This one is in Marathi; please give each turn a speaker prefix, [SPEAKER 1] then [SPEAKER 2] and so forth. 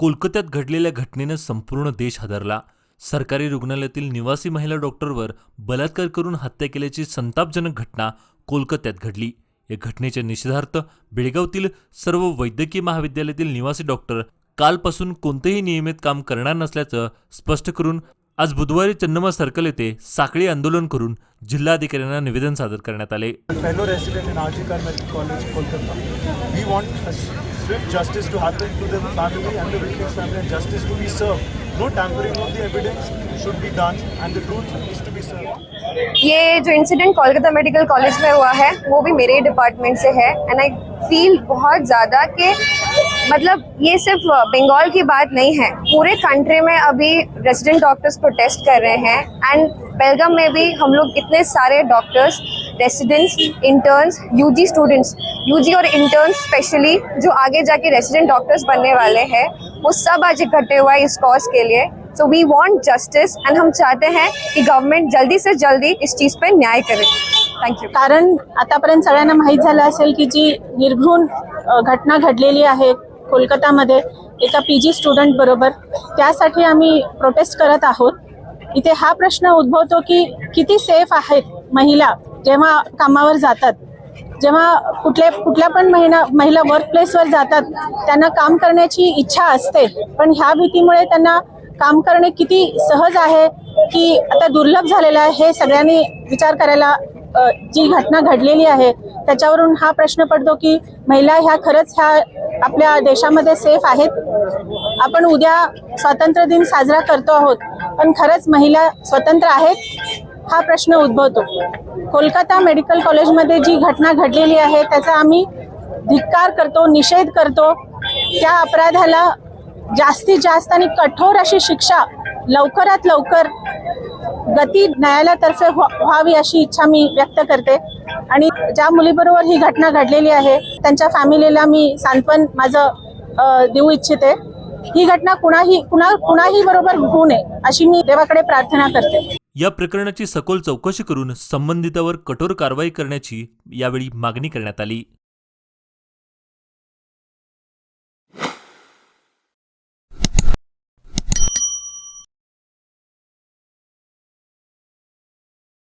[SPEAKER 1] कोलकात्यात घडलेल्या घटनेनं संपूर्ण देश हादरला. सरकारी रुग्णालयातील निवासी महिला डॉक्टरवर बलात्कार करून हत्या केल्याची संतापजनक घटना कोलकात्यात घडली. या घटनेच्या निषेधार्थ बेळगावतील सर्व वैद्यकीय महाविद्यालयातील निवासी डॉक्टर कालपासून कोणतेही नियमित काम करणार नसल्याचं स्पष्ट करून आज बुधवारी चन्नमा सर्कल येथे साखळी आंदोलन करून जिल्हाधिकाऱ्यांना निवेदन सादर करण्यात आले.
[SPEAKER 2] Fellow resident in Arjikar Medical College, Swift justice to happen to the family and the victim's family and justice to be served. No tampering of the evidence should be done and the truth is to be served.
[SPEAKER 3] ये जो इंसिडेंट कोलकाता मेडिकल कॉलेज में हुआ है वो भी मेरे डिपार्टमेंट से है एंड आई फील बहुत ज़्यादा कि मतलब ये सिर्फ़ बंगाल की बात नहीं है पूरे कंट्री में अभी रेजिडेंट डॉक्टर्स प्रोटेस्ट कर रहे हैं एंड बेलगाम में भी हम लोग इतने सारे doctors residents interns UG students UG और इंटर्न्स स्पेशली जो आगे जाके रेसिडेंट डॉक्टर्स बनने वाले हैं, वो सब आज इकट्ठे हुआ है इस कॉज के लिए। So we want justice and हम चाहते हैं कि गवर्नमेंट जल्दी से जल्दी इस चीज़ पे न्याय करे। थैंक यू
[SPEAKER 4] कारण आतापर्यंत सगळ्यांना माहीत झालं असेल की जी निर्घृण घटना घडलेली आहे कोलकातामध्ये, एका पी जी स्टुडंट बरोबर. त्यासाठी आम्ही प्रोटेस्ट करत आहोत. इथे हा प्रश्न उद्भवतो की किती सेफ़ आहेत महिला जेव्हा कामावर जातात जेव्हा कुठल्या कुठल्या पण महिना महिला वर्क प्लेसवर जातात त्यांना काम करण्याची इच्छा असते. पण ह्या भीतीमुळे त्यांना काम करणे किती सहज आहे की आता दुर्लभ झालेलं आहे हे सगळ्यांनी विचार करायला जी घटना घडलेली आहे त्याच्यावरून हा प्रश्न पडतो की महिला ह्या खरंच ह्या आपल्या देशामध्ये सेफ आहेत? आपण उद्या स्वातंत्र्य दिन साजरा करतो आहोत पण खरंच महिला स्वतंत्र आहेत? हा प्रश्न उद्भवतो. कोलकाता मेडिकल कॉलेजमध्ये जी घटना घडलेली आहे त्याचा आम्ही धिक्कार करतो निषेध करतो. त्या अपराधाला जास्तीत जास्त आणि कठोर अशी शिक्षा लवकरात लवकर गती न्यायालयातर्फे व्हा- व्हावी अशी इच्छा मी व्यक्त करते. आणि ज्या मुलीबरोबर ही घटना घडलेली आहे त्यांच्या फॅमिलीला मी सांत्वन माझं देऊ इच्छिते. ही घटना कुणाही कुणा कुणाही बरोबर होऊ नये अशी मी देवाकडे प्रार्थना करते.
[SPEAKER 1] या प्रकरणाची सखोल चौकशी करून संबंधितावर कठोर कारवाई करण्याची यावेळी मागणी करण्यात आली.